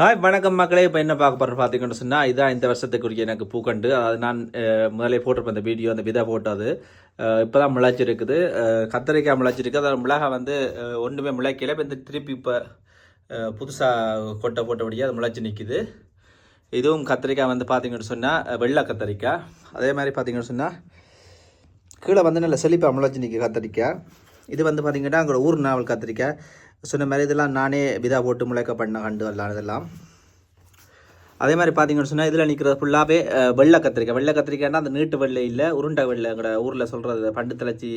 Hi வணக்கம் மக்களே. இப்போ என்ன பார்க்க போகிறோம் பார்த்தீங்கன்னு சொன்னால் இதான் இந்த வருஷத்துக்குரிய எனக்கு பூக்கண்டு. அதாவது நான் முதலே போட்டிருப்பேன் இந்த வீடியோ அந்த விதை போட்டது இப்போ தான் முளைச்சிருக்குது கத்திரிக்காய் கத்தரிக்காய் முளைச்சிருக்கு அதாவது மிளகாய் வந்து ஒன்றுமே முளைக்கல. இப்போ இந்த திருப்பி இப்போ புதுசாக கொட்டை போட்டபடியாக அது முளைச்சி நிற்கிது இதுவும் கத்திரிக்காய் வந்து பார்த்தீங்கன்னு சொன்னால் வெள்ளை கத்தரிக்காய். அதே மாதிரி பார்த்தீங்கன்னு சொன்னால் கீழே வந்து நல்ல செழிப்பாக முளைச்சி நிற்கும் கத்திரிக்காய். இது வந்து பார்த்தீங்கன்னா அங்கே ஊர் நாவல் கத்திரிக்காய். சொன்ன மாதிரி இதெல்லாம் நானே விதா போட்டு முளைக்க பண்ண கண்டு வரலாம் இதெல்லாம். அதே மாதிரி பார்த்தீங்கன்னு சொன்னால் இதில் நிற்கிறது ஃபுல்லாகவே வெள்ளை கத்திரிக்காய். வெள்ளை கத்திரிக்காய்னா அந்த நீட்டு வெள்ளை இல்லை உருண்டை வெள்ளை எங்கட ஊரில் சொல்கிறது பண்டு தலைச்சி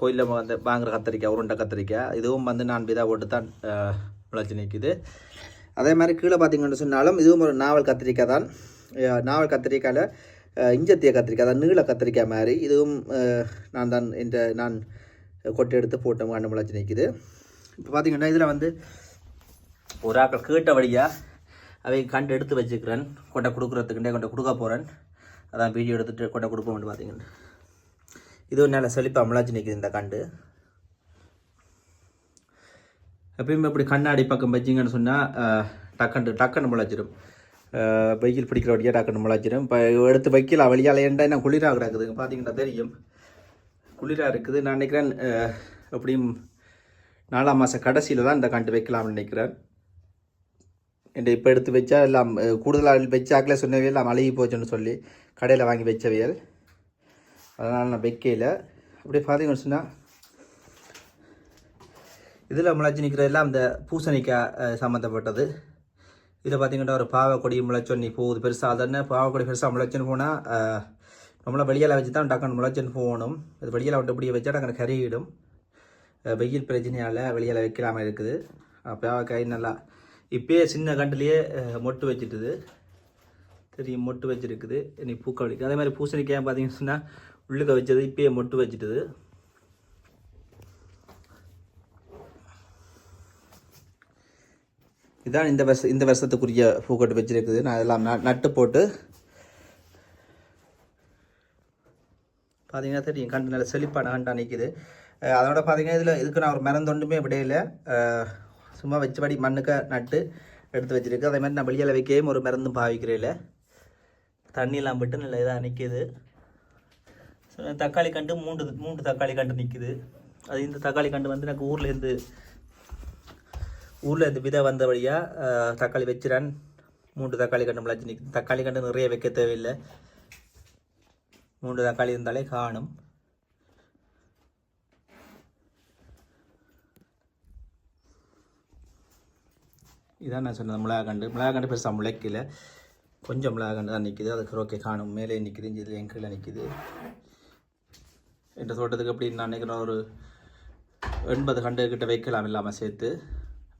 கோயிலில் வந்து வாங்குற கத்திரிக்காய் உருண்டை கத்திரிக்காய். இதுவும் வந்து நான் விதா போட்டு தான் முளைச்சி நிற்குது அதே மாதிரி கீழே பார்த்தீங்கன்னு சொன்னாலும் இதுவும் ஒரு நாவல் கத்திரிக்காய் தான். நாவல் கத்திரிக்காயில் இஞ்சத்திய கத்திரிக்காய் அதான் நீள கத்திரிக்காய் மாதிரி. இதுவும் நான் தான் இந்த நான் கொட்டை எடுத்து போட்டோம் கண்டு முளைச்சி நிற்கிது இப்போ பார்த்தீங்கன்னா இதில் வந்து ஒரு ஆக்கள் கேட்ட வழியாக அவை கண்டு எடுத்து வச்சுக்கிறேன். கொண்டை கொடுக்குறதுக்குண்டே கொண்டை கொடுக்க போகிறேன் அதான் வீடியோ எடுத்துகிட்டு கொண்டை கொடுப்போம்னு பார்த்தீங்கன்னா இது நல்ல செழிப்பாக முளைச்சி நிற்கிது இந்த கண்டு. எப்பயுமே இப்படி கண்ணாடி பக்கம் வச்சிங்கன்னு சொன்னால் டக்குன்னு டக்குன்னு முளைச்சிடும் வெயில் பிடிக்கிற வழியாக டக்குன்னு முளைச்சிடும் இப்போ எடுத்து வைக்கல வழியால் ஏண்டா என்ன குளிராக கிடக்குதுங்க? பார்த்தீங்கன்னா தெரியும். குளிராக இருக்குது. நான் நினைக்கிறேன் எப்படியும் நாலாம் மாதம் கடைசியில் தான் இந்த கண்டு வைக்கலாம்னு நினைக்கிறேன் என்கிட்ட இப்போ எடுத்து வச்சா எல்லாம் கூடுதலாக வச்சாக்கில் சொன்னவே எல்லாம் அழுகி போச்சுன்னு சொல்லி கடையில் வாங்கி வச்சவையல் அதனால் நான் வைக்கையில். அப்படியே பார்த்தீங்கன்னு சொன்னால் இதில் முளைச்சி நிற்கிறது எல்லாம் இந்த பூசணிக்காய் சம்மந்தப்பட்டது இதில் பார்த்தீங்கன்னா ஒரு பாவக்கொடி முளைச்சொன்னி போகுது பெருசாக அதன்னு பாவக்கொடி பெருசாக முளைச்சுன்னு போனால் நம்மளாம் வெளியில் வச்சு தான் டக்குன்னு முளைச்சுன்னு போகணும். இது வெளியில் விட்டு இப்படியே வச்சா டக்குன்னு கறியிடும் வெயில் பிரச்சனையால் வெளியில் வைக்கலாமல் இருக்குது. அப்போ பாவக்காய் நல்லா இப்பயே சின்ன கண்டுலேயே மொட்டு வச்சுட்டுது. தெரியும் மொட்டு வச்சிருக்குது. இனி பூக்க அதே மாதிரி பூசணிக்காய் பார்த்தீங்கன்னு சொன்னால் உள்ளுக்க வச்சது இப்பயே மொட்டு வச்சுட்டுது. இதான் இந்த வருஷம் இந்த வருஷத்துக்குரிய பூக்கட்டு வச்சுருக்குது. நான் எல்லாம் ந- நட்டு போட்டு பார்த்தீங்கன்னா தெரியும் கண்டு நல்ல செழிப்பான கண்டா நிற்கிது அதோட பார்த்தீங்கன்னா இதில் இதுக்கு நான் ஒரு மரந்தொண்டுமே விடையில சும்மா வச்சபடி மண்ணுக்க நட்டு எடுத்து வச்சுருக்கு. அதே மாதிரி நான் வெளியில் வைக்கவும் ஒரு மருந்தும் பாவிக்கிறேன் தண்ணியெல்லாம் விட்டு நல்ல இதாக நிற்கிது தக்காளி கண்டு மூன்று மூன்று தக்காளி கண்டு நிற்கிது அது இந்த தக்காளி கண்டு வந்து எனக்கு ஊர்லேருந்து ஊரில் இந்த விதை வந்த வழியாக தக்காளி வச்சிடறேன் மூன்று தக்காளி கண்டு முளைச்சி நிற்கிது தக்காளி கண்டு நிறைய வைக்க தேவையில்லை. மூன்று தக்காளி இருந்தாலே காணும். இதான் நான் சொன்னது மிளகாக்கண்டு கண்டு மிளகா கண்டு பெருசாக முளைக்கல. கொஞ்சம் மிளகாக்கண்டு தான் நிற்கிது அதுக்கு ஓகே காணும். மேலே நிற்கிது இதில் என் கீழே நிற்கிது என்ற தோட்டத்துக்கு எப்படி நான் நினைக்கிறேன் ஒரு எண்பது கண்டு கிட்ட வைக்கலாம் இல்லாமல் சேர்த்து.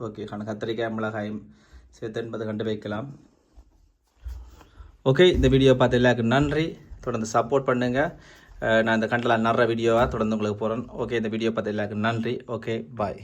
ஓகே காணும். கத்திரிக்காய் மிளகாயும் சேர்த்து எண்பது கண்டு வைக்கலாம். ஓகே இந்த வீடியோ பார்த்து எல்லாருக்கும் நன்றி. தொடர்ந்து சப்போர்ட் பண்ணுங்கள் நான் இந்த கண்டில் நடுற வீடியோவாக தொடர்ந்து உங்களுக்கு போகிறேன் ஓகே இந்த வீடியோ பார்த்து எல்லாருக்கும் நன்றி. Okay bye